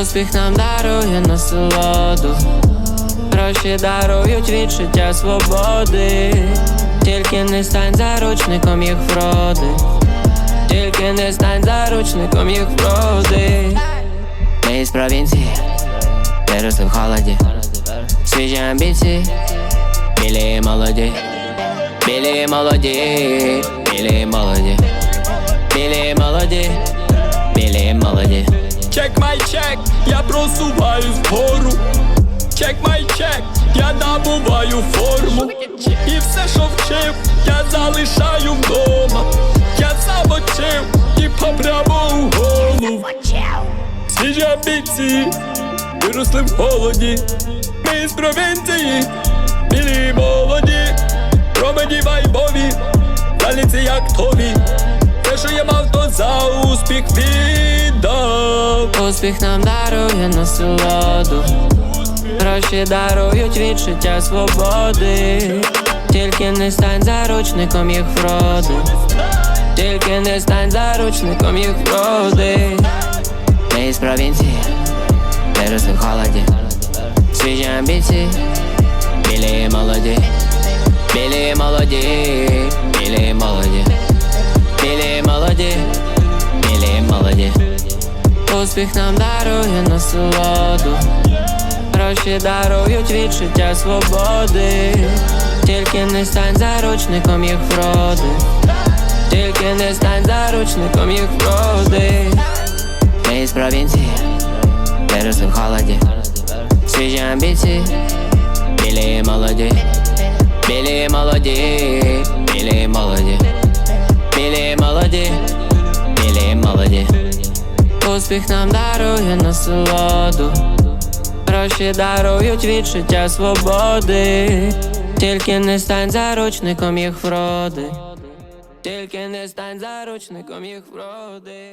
Успіх нам дарує насолоду, гроші дарують відчуття свободи, тільки не стань заручником їх вроди, тільки не стань заручником їх вроди. Ми із провінції, виросли в холоді, свіжі амбіції, білі і молоді, білі і молоді, білі і молоді білі молоді, білі молоді. Чек май чек, я просуваюсь вгору. Чек май чек, я набуваю форму. І все, що вчив, я залишаю вдома. Я замочив і попрямо у голову. Свіжі амбіції, виросли в холоді. Ми з провінції, білі молоді, промені вайбові, дальниці як тобі. Що я мав, то за успіх віддав. Успіх нам дарує насолоду, гроші дарують відчуття свободи, тільки не стань заручником їх вроди, тільки не стань заручником їх вроди. Ми із провінції, виросли в холоді, свіжі амбіції, білі і молоді, білі і молоді, Успіх нам дарує насолоду, гроші дарують відчуття свободи, тільки не стань заручником їх вроди, тільки не стань заручником їх вроди. Ми із провінції, виросли в холоді, свіжі амбіції, білі і молоді, білі і молоді, білі і молоді, білі і молоді. Успіх нам дарує насолоду, гроші дарують відчуття свободи, тільки не стань заручником їх вроди, тільки не стань заручником їх вроди.